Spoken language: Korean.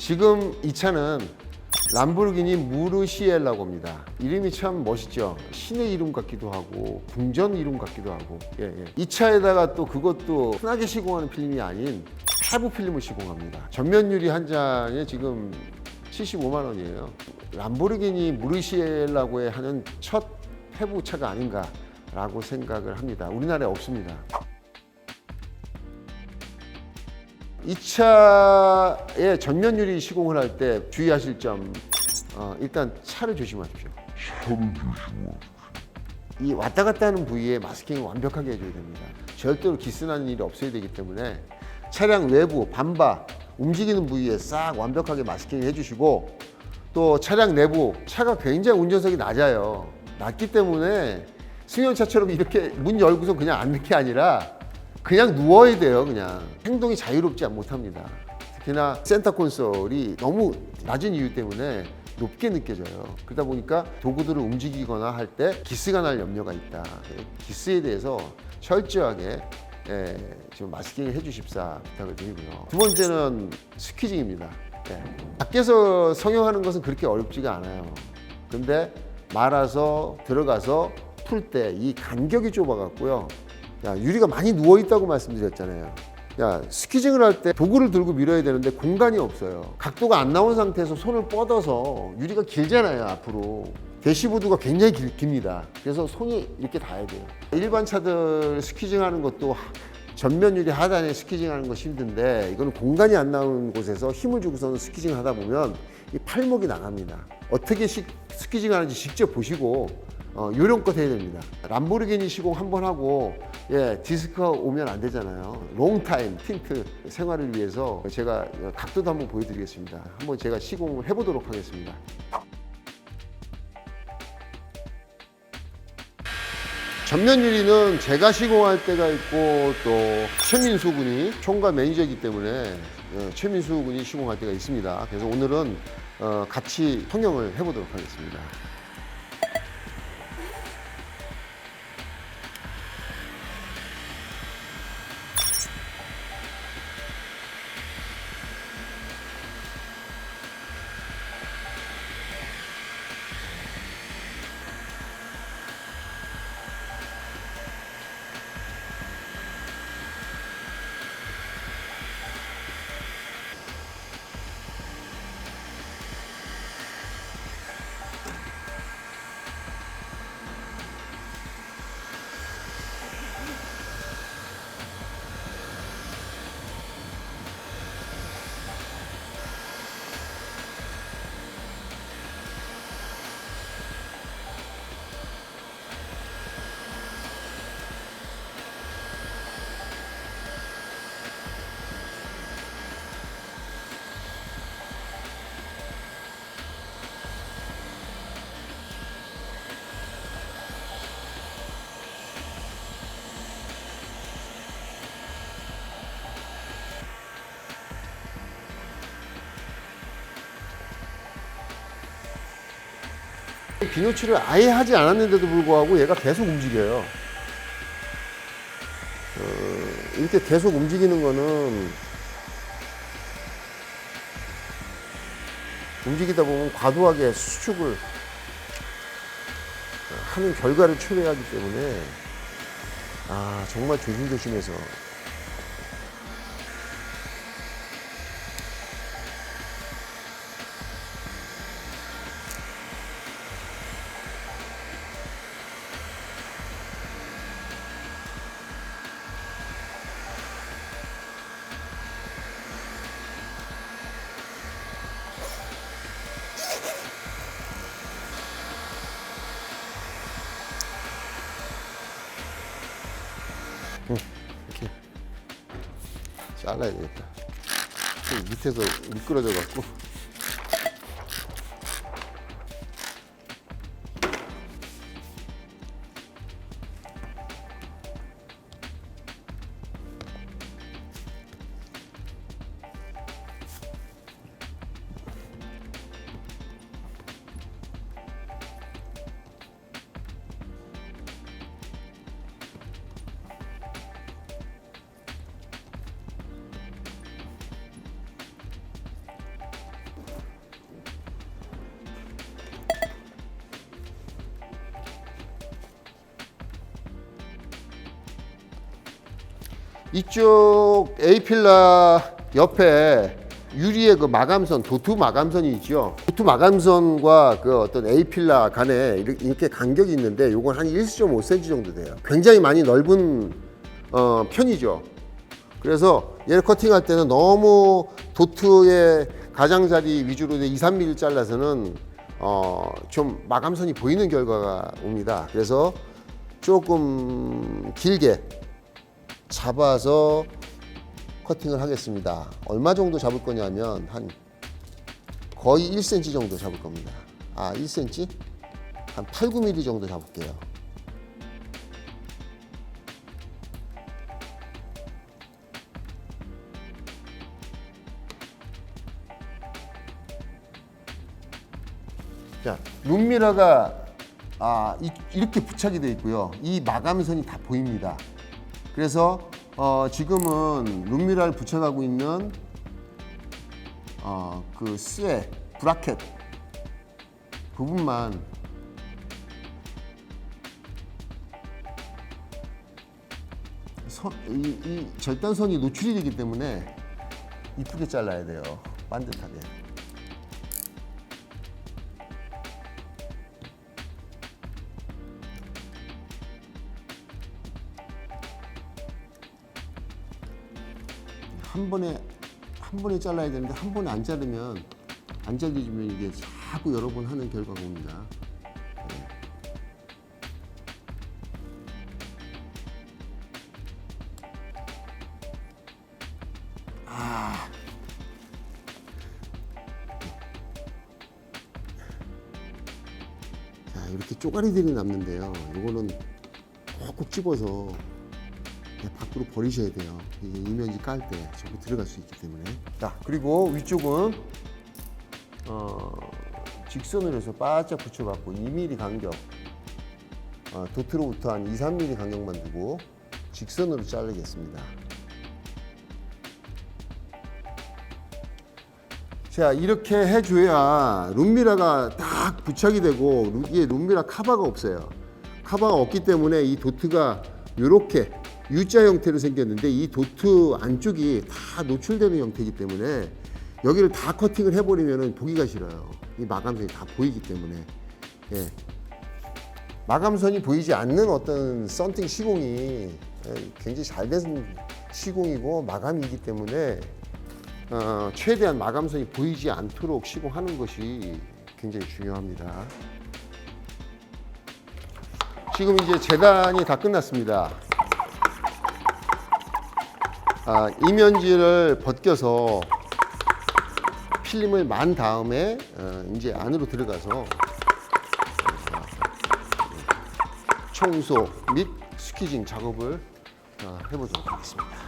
지금 이 차는 람보르기니 무르시엘라고 합니다. 이름이 참 멋있죠. 신의 이름 같기도 하고 궁전 이름 같기도 하고. 예, 예. 이 차에다가 또 그것도 흔하게 시공하는 필름이 아닌 해부 필름을 시공합니다. 전면 유리 한 장에 지금 75만 원이에요. 람보르기니 무르시엘라고 하는 첫 해부 차가 아닌가라고 생각을 합니다. 우리나라에 없습니다. 이 차의 전면 유리 시공을 할 때 주의하실 점 어, 일단 차를 조심하십시오. 이 왔다 갔다 하는 부위에 마스킹을 완벽하게 해줘야 됩니다. 절대로 기스나는 일이 없어야 되기 때문에 차량 외부 반바 움직이는 부위에 싹 완벽하게 마스킹 해주시고 또 차량 내부 차가 굉장히 운전석이 낮아요. 낮기 때문에 승용차처럼 이렇게 문 열고서 그냥 앉는 게 아니라 그냥 누워야 돼요. 그냥 행동이 자유롭지 못합니다. 특히나 센터 콘솔이 너무 낮은 이유 때문에 높게 느껴져요. 그러다 보니까 도구들을 움직이거나 할 때 기스가 날 염려가 있다. 기스에 대해서 철저하게 예, 지금 마스킹을 해주십사 부탁을 드리고요. 두 번째는 스퀴징입니다. 예. 밖에서 성형하는 것은 그렇게 어렵지가 않아요. 근데 말아서 들어가서 풀 때 이 간격이 좁아갖고요. 야 유리가 많이 누워 있다고 말씀드렸잖아요. 야 스키징을 할 때 도구를 들고 밀어야 되는데 공간이 없어요. 각도가 안 나온 상태에서 손을 뻗어서 유리가 길잖아요 앞으로. 대시보드가 굉장히 길, 깁니다. 그래서 손이 이렇게 닿아야 돼요. 일반 차들 스키징 하는 것도 전면 유리 하단에 스키징 하는 거 힘든데 이거는 공간이 안 나오는 곳에서 힘을 주고서는 스키징 하다 보면 이 팔목이 나갑니다. 어떻게 시, 스키징 하는지 직접 보시고 어, 요령껏 해야 됩니다. 람보르기니 시공 한 번 하고 예 디스크가 오면 안 되잖아요. 롱타임 틴트 생활을 위해서 제가 각도도 한번 보여드리겠습니다. 한번 제가 시공을 해보도록 하겠습니다. 전면 유리는 제가 시공할 때가 있고 또 최민수 군이 총괄 매니저이기 때문에 어, 최민수 군이 시공할 때가 있습니다. 그래서 오늘은 어, 같이 성형을 해보도록 하겠습니다. 비누칠을 아예 하지 않았는데도 불구하고 얘가 계속 움직여요. 어, 이렇게 계속 움직이는 거는 움직이다 보면 과도하게 수축을 하는 결과를 초래하기 때문에 아 정말 조심조심해서 이렇게 잘라야 되겠다. 좀 밑에서 미끄러져 갖고. 이쪽 A필라 옆에 유리의 그 마감선, 도트 마감선이 있죠. 도트 마감선과 그 어떤 A필라 간에 이렇게- 간격이 있는데 요건 한 1.5cm 정도 돼요. 굉장히 많이 넓은 어, 편이죠. 그래서 얘를 커팅할 때는 너무 도트의 가장자리 위주로 2, 3mm 잘라서는 어, 좀 마감선이 보이는 결과가 옵니다. 그래서 조금 길게 잡아서 커팅을 하겠습니다. 얼마 정도 잡을 거냐면 한 거의 1cm 정도 잡을 겁니다. 아, 1cm? 한 8, 9mm 정도 잡을게요. 자, 룸미러가 아, 이, 이렇게 부착이 되어 있고요. 이 마감선이 다 보입니다. 그래서 어, 지금은 룸미러를 부착하고 있는 어, 그 스에 브라켓 부분만 선, 이, 이 절단선이 노출이 되기 때문에 이쁘게 잘라야 돼요. 반듯하게. 한 번에 한 번에 잘라야 되는데 한 번에 안 자르면 안 잘리면 이게 자꾸 여러 번 하는 결과가 옵니다. 네. 아. 자 이렇게 쪼가리들이 남는데요. 이거는 콕콕 집어서 밖으로 버리셔야 돼요. 이면지 깔때 전부 들어갈 수 있기 때문에. 자, 그리고 위쪽은 어, 직선으로 해서 바짝 붙여갖고 2mm 간격, 어, 도트로부터 한 2, 3mm 간격만 두고 직선으로 자르겠습니다. 자, 이렇게 해줘야 룸미라가 딱 부착이 되고 룸- 이게 룸미라 카바가 없어요. 카바가 없기 때문에 이 도트가 이렇게 U자 형태로 생겼는데 이 도트 안쪽이 다 노출되는 형태이기 때문에 여기를 다 커팅을 해버리면 보기가 싫어요. 이 마감선이 다 보이기 때문에. 예. 마감선이 보이지 않는 어떤 썬팅 시공이 예, 굉장히 잘된 시공이고 마감이기 때문에 어, 최대한 마감선이 보이지 않도록 시공하는 것이 굉장히 중요합니다. 지금 이제 재단이 다 끝났습니다. 아, 이면지를 벗겨서 필름을 만 다음에 어, 이제 안으로 들어가서 어, 청소 및 스퀴징 작업을 어, 해보도록 하겠습니다.